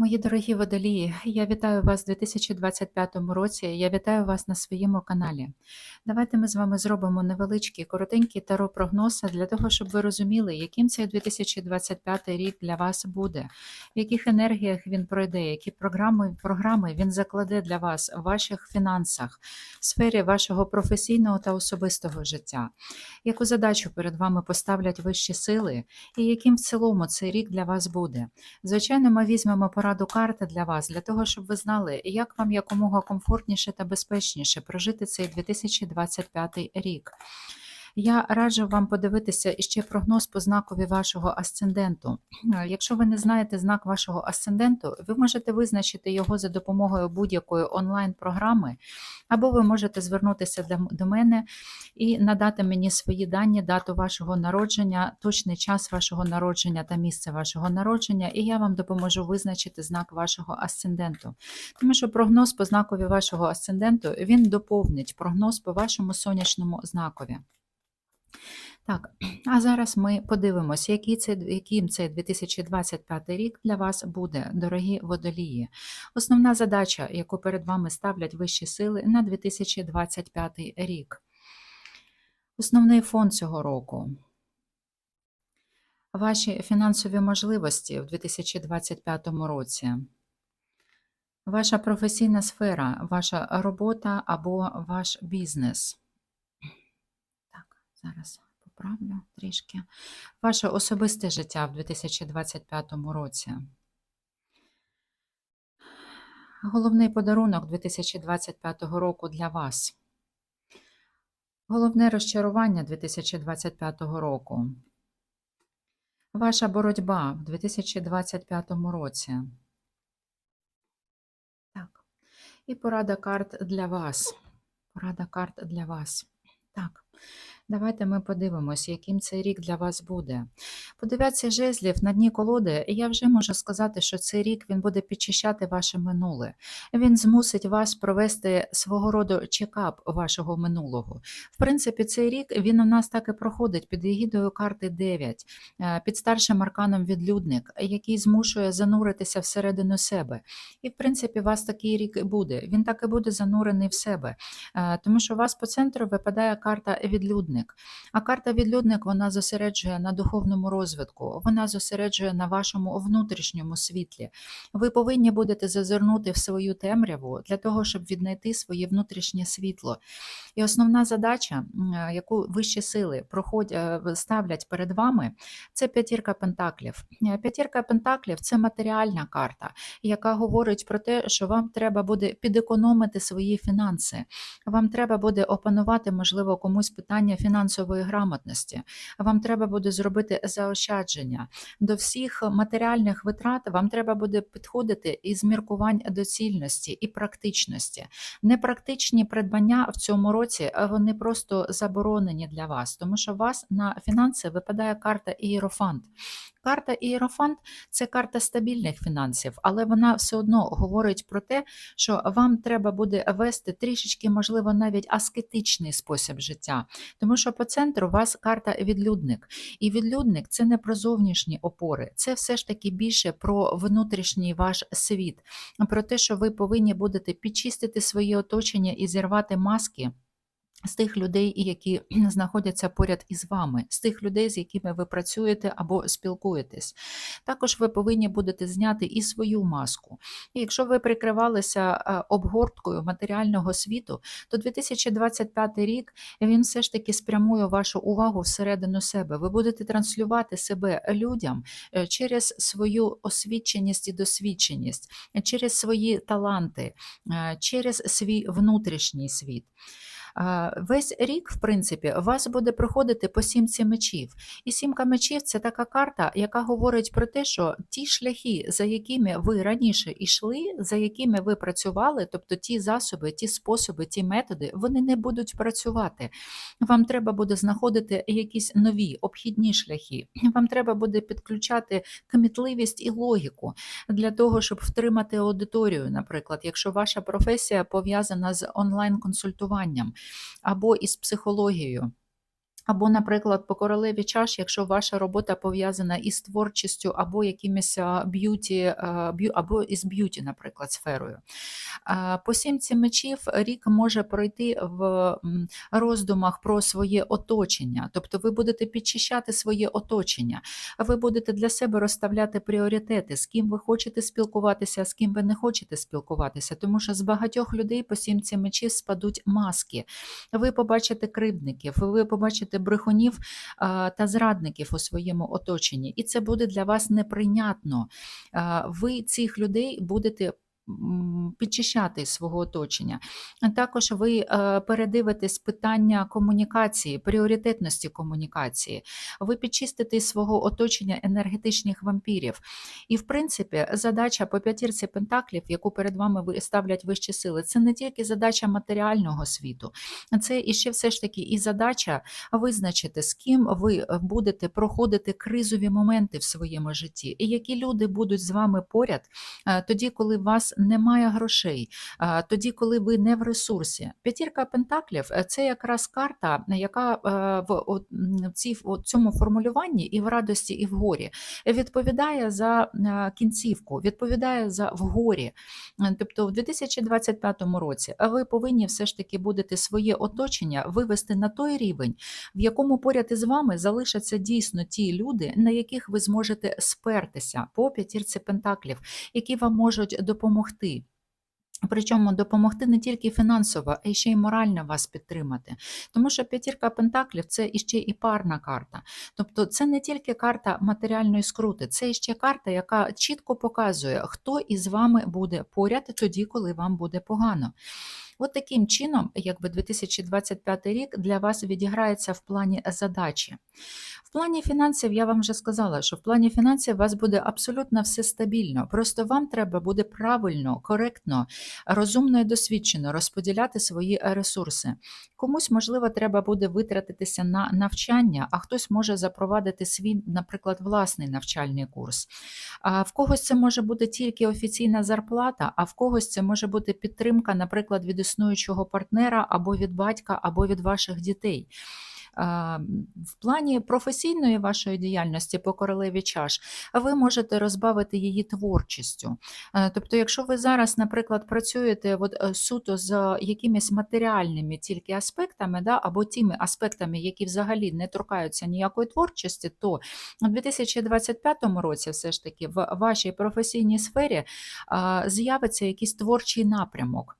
Мої дорогі водолії, я вітаю вас у 2025 році. Я вітаю вас на своєму каналі. Давайте ми з вами зробимо невеличкий, коротенький таро-прогноз для того, щоб ви розуміли, яким цей 2025 рік для вас буде, в яких енергіях він пройде, які програми, програми він закладе для вас в ваших фінансах, в сфері вашого професійного та особистого життя, яку задачу перед вами поставлять вищі сили, і яким в цілому цей рік для вас буде. Звичайно, ми візьмемо пораду карти для вас, для того, щоб ви знали, як вам якомога комфортніше та безпечніше прожити цей 2025 рік. Я раджу вам подивитися іще прогноз по знакові вашого асценденту. Якщо ви не знаєте знак вашого асценденту, ви можете визначити його за допомогою будь-якої онлайн-програми, або ви можете звернутися до- мене і надати мені свої дані, дату вашого народження, точний час вашого народження та місце вашого народження, і я вам допоможу визначити знак вашого асценденту. Тому що прогноз по знакові вашого асценденту він доповнить прогноз по вашому сонячному знакові. Так, а зараз ми подивимося, який, це, яким цей 2025 рік для вас буде, дорогі водолії. Основна задача, яку перед вами ставлять вищі сили на 2025 рік. Основний фон цього року. Ваші фінансові можливості в 2025 році. Ваша професійна сфера, ваша робота або ваш бізнес. Так, зараз поправлю трішки. Ваше особисте життя в 2025 році. Головний подарунок 2025 року для вас. Головне розчарування 2025 року. Ваша боротьба в 2025 році. Так. І порада карт для вас. Порада карт для вас. Так. Давайте ми подивимося, яким цей рік для вас буде. По жезлів на дні колоди я вже можу сказати, що цей рік він буде підчищати ваше минуле. Він змусить вас провести свого роду чекап вашого минулого. В принципі, цей рік він у нас так і проходить під егідою карти 9, е, під старшим арканом відлюдник, який змушує зануритися всередину себе. І, в принципі, у вас такий рік і буде. Він так і буде занурений в себе, Е, тому що у вас по центру випадає карта відлюдник. А карта відлюдник вона зосереджує на духовному розвитку, вона зосереджує на вашому внутрішньому світлі. Ви повинні будете зазирнути в свою темряву для того, щоб віднайти своє внутрішнє світло. І основна задача, яку вищі сили проходять, е, ставлять перед вами, це п'ятірка пентаклів. Е, П'ятірка пентаклів це матеріальна карта, яка говорить про те, що вам треба буде підекономити свої фінанси. Вам треба буде опанувати, можливо, комусь питання фінансової грамотності. Вам треба буде зробити заощадження. До всіх матеріальних витрат вам треба буде підходити із міркувань доцільності і практичності. Непрактичні придбання в цьому році вони просто заборонені для вас, тому що у вас на фінанси випадає карта Ієрофант. Карта Ієрофант це карта стабільних фінансів, але вона все одно говорить про те, що вам треба буде вести трішечки, можливо, навіть аскетичний спосіб життя. Тому що по центру у вас карта відлюдник. І відлюдник це не про зовнішні опори, це все ж таки більше про внутрішній ваш світ, про те, що ви повинні будете підчистити своє оточення і зірвати маски. З тих людей, які знаходяться поряд із вами, з тих людей, з якими ви працюєте або спілкуєтесь. Також ви повинні будете зняти і свою маску. І якщо ви прикривалися е, обгорткою матеріального світу, то 2025 рік він все ж таки спрямує вашу увагу всередину себе. Ви будете транслювати себе людям е, через свою освіченість і досвідченість, через свої таланти, е, через свій внутрішній світ. Весь рік, в принципі, у вас буде проходити по сімці мечів. І сімка мечів це така карта, яка говорить про те, що ті шляхи, за якими ви раніше йшли, за якими ви працювали, тобто ті засоби, ті способи, ті методи, вони не будуть працювати. Вам треба буде знаходити якісь нові обхідні шляхи. Вам треба буде підключати кмітливість і логіку для того, щоб втримати аудиторію, наприклад, якщо ваша професія пов'язана з онлайн-консультуванням або із психологією. Або, наприклад, по королеві чаш, якщо ваша робота пов'язана із творчістю або якимось б'юті, або із б'юті, наприклад, сферою. По сімці мечів рік може пройти в роздумах про своє оточення. Тобто ви будете підчищати своє оточення, ви будете для себе розставляти пріоритети, з ким ви хочете спілкуватися, з ким ви не хочете спілкуватися. Тому що з багатьох людей по сімці мечів спадуть маски. Ви побачите кривдників, ви побачите брехунів а, та зрадників у своєму оточенні, і це буде для вас неприйнятно. А, Ви цих людей будете підчищати свого оточення. Також ви е, передивитесь питання комунікації, пріоритетності комунікації. Ви підчистите свого оточення енергетичних вампірів. І, в принципі, задача по п'ятірці пентаклів, яку перед вами ставлять вищі сили, це не тільки задача матеріального світу, це іще все ж таки і задача визначити, з ким ви е, будете проходити кризові моменти в своєму житті, і які люди будуть з вами поряд е, тоді, коли вас немає грошей, тоді, коли ви не в ресурсі. П'ятірка пентаклів це якраз карта, яка е, в цій, в цьому формулюванні і в радості, і в горі відповідає за е, кінцівку, відповідає за вгорі. Е, Тобто, в 2025 році ви повинні все ж таки будете своє оточення вивести на той рівень, в якому поряд із вами залишаться дійсно ті люди, на яких ви зможете спертися по п'ятірці пентаклів, які вам можуть допомогти. Причому допомогти не тільки фінансово, а ще й морально вас підтримати. Тому що п'ятірка пентаклів це іще і парна карта. Тобто це не тільки карта матеріальної скрути, це іще карта, яка чітко показує, хто із вами буде поряд тоді, коли вам буде погано. От таким чином, якби 2025 рік для вас відіграється в плані задачі. В плані фінансів я вам вже сказала, що в плані фінансів у вас буде абсолютно все стабільно. Просто вам треба буде правильно, коректно, розумно і досвідчено розподіляти свої ресурси. Комусь, можливо, треба буде витратитися на навчання, а хтось може запровадити свій, наприклад, власний навчальний курс. А в когось це може бути тільки офіційна зарплата, а в когось це може бути підтримка, наприклад, від існуючого партнера або від батька, або від ваших дітей. В плані професійної вашої діяльності по королеві чаш ви можете розбавити її творчістю. Тобто, якщо ви зараз, наприклад, працюєте от, е, суто з якимись матеріальними тільки аспектами, да, або тими аспектами, які взагалі не торкаються ніякої творчості, то у 2025 році все ж таки в вашій професійній сфері з'явиться якийсь творчий напрямок.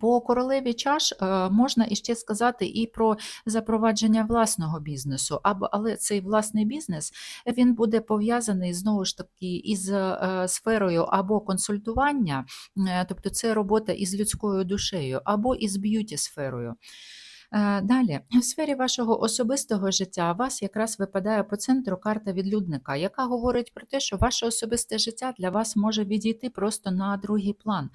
По королеві чаш е, можна іще сказати і про запровадження власного бізнесу, або але цей власний бізнес він буде пов'язаний знову ж таки із е, сферою або консультування, е, тобто це робота із людською душею, або із б'юті сферою. Е, Далі, в сфері вашого особистого життя вас якраз випадає по центру карта відлюдника, яка говорить про те, що ваше особисте життя для вас може відійти просто на другий план.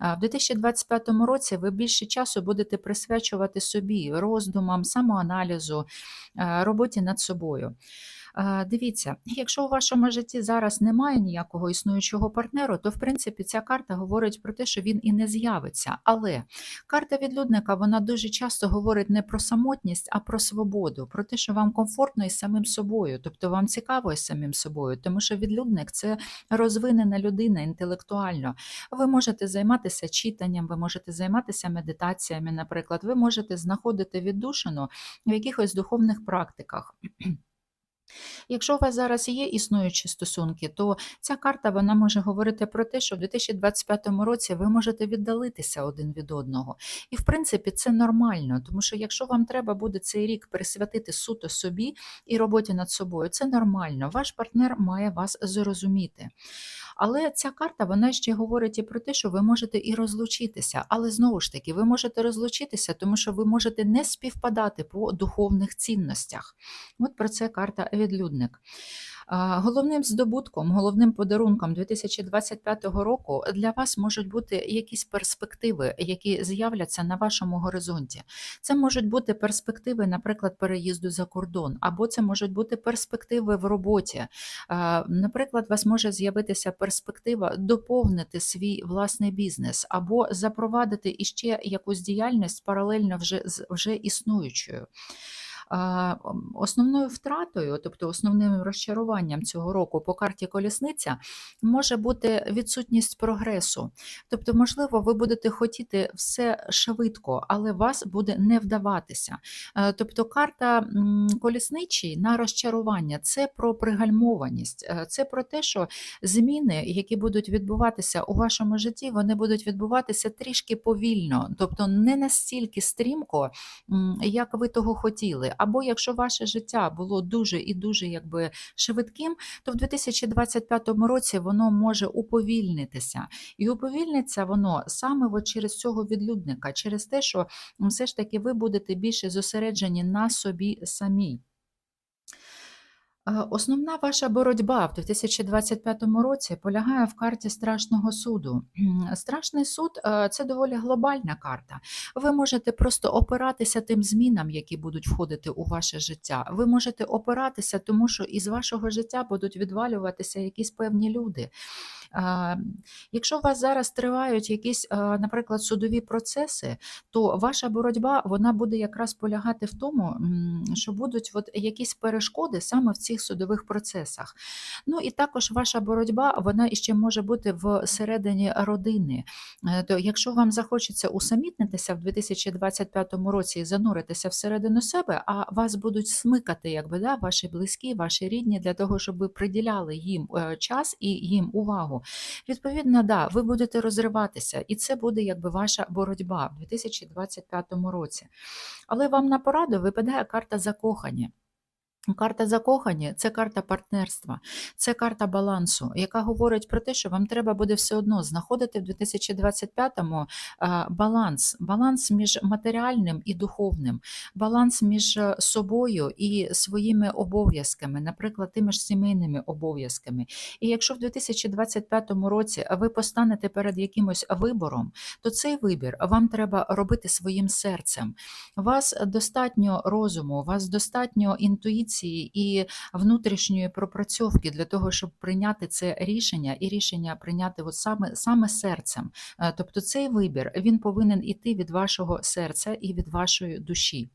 Е, В 2025 році ви більше часу будете присвячувати собі роздумам, самоаналізу, е, роботі над собою. Е, Дивіться, якщо у вашому житті зараз немає ніякого існуючого партнеру, то в принципі ця карта говорить про те, що він і не з'явиться. Але карта відлюдника вона дуже часто говорить не про самотність, а про свободу, про те, що вам комфортно із самим собою, тобто вам цікаво із самим собою, тому що відлюдник це розвинена людина інтелектуально. Ви можете займатися читанням, ви можете займатися медитаціями, наприклад, ви можете знаходити віддушину в якихось духовних практиках. Якщо у вас зараз є існуючі стосунки, то ця карта вона може говорити про те, що в 2025 році ви можете віддалитися один від одного. І в принципі це нормально, тому що якщо вам треба буде цей рік присвятити суто собі і роботі над собою, це нормально. Ваш партнер має вас зрозуміти. Але ця карта вона ще говорить і про те, що ви можете і розлучитися. Але знову ж таки, ви можете розлучитися, тому що ви можете не співпадати по духовних цінностях. От про це карта відлюдник. Головним здобутком, головним подарунком 2025 року для вас можуть бути якісь перспективи, які з'являться на вашому горизонті. Це можуть бути перспективи, наприклад, переїзду за кордон, або це можуть бути перспективи в роботі. Наприклад, у вас може з'явитися перспектива доповнити свій власний бізнес, або запровадити іще якусь діяльність паралельно вже з вже існуючою. Основною втратою, тобто основним розчаруванням цього року по карті колісниця може бути відсутність прогресу. Тобто, можливо, ви будете хотіти все швидко, але вас буде не вдаватися. Е, Тобто, карта колісничий на розчарування це про пригальмованість, е, це про те, що зміни, які будуть відбуватися у вашому житті, вони будуть відбуватися трішки повільно, тобто не настільки стрімко, як ви того хотіли. Або якщо ваше життя було дуже і дуже якби швидким, то в 2025 році воно може уповільнитися. І уповільниться воно саме от через цього відлюдника, через те, що все ж таки ви будете більше зосереджені на собі самій. Е, Основна ваша боротьба в 2025 році полягає в карті страшного суду. Страшний суд е, це доволі глобальна карта. Ви можете просто опиратися тим змінам, які будуть входити у ваше життя. Ви можете опиратися, тому що із вашого життя будуть відвалюватися якісь певні люди. Якщо у вас зараз тривають якісь, е, наприклад, судові процеси, то ваша боротьба вона буде якраз полягати в тому, що будуть от якісь перешкоди саме в цих судових процесах. Ну і також ваша боротьба вона іще може бути всередині родини. Е, То якщо вам захочеться усамітнитися в 2025 році і зануритися всередину себе, а вас будуть смикати, якби да, ваші близькі, ваші рідні, для того, щоб ви приділяли їм е, час і їм увагу. Відповідно, да, ви будете розриватися, і це буде якби ваша боротьба в 2025 році. Але вам на пораду випадає карта закохання. Карта закохані це карта партнерства, це карта балансу, яка говорить про те, що вам треба буде все одно знаходити в 2025-му баланс, баланс між матеріальним і духовним, баланс між е, собою і своїми обов'язками, наприклад, тими ж сімейними обов'язками. І якщо в 2025 році ви постанете перед якимось вибором, то цей вибір вам треба робити своїм серцем. Вас достатньо розуму, вас достатньо інтуїції і внутрішньої пропрацьовки для того, щоб прийняти це рішення, і рішення прийняти от саме, саме серцем. Е, Тобто цей вибір він повинен іти від вашого серця і від вашої душі.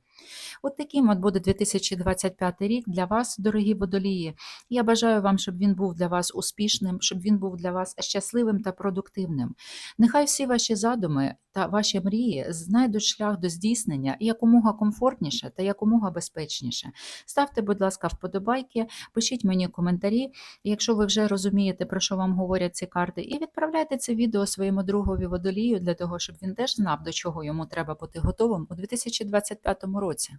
От таким от буде 2025 рік для вас, дорогі водолії. Я бажаю вам, щоб він був для вас успішним, щоб він був для вас щасливим та продуктивним. Нехай всі ваші задуми та ваші мрії знайдуть шлях до здійснення якомога комфортніше та якомога безпечніше. Ставте, будь ласка, вподобайки, пишіть мені коментарі, якщо ви вже розумієте, про що вам говорять ці карти, і відправляйте це відео своєму другові водолію для того, щоб він теж знав, до чого йому треба бути готовим у 2025 році.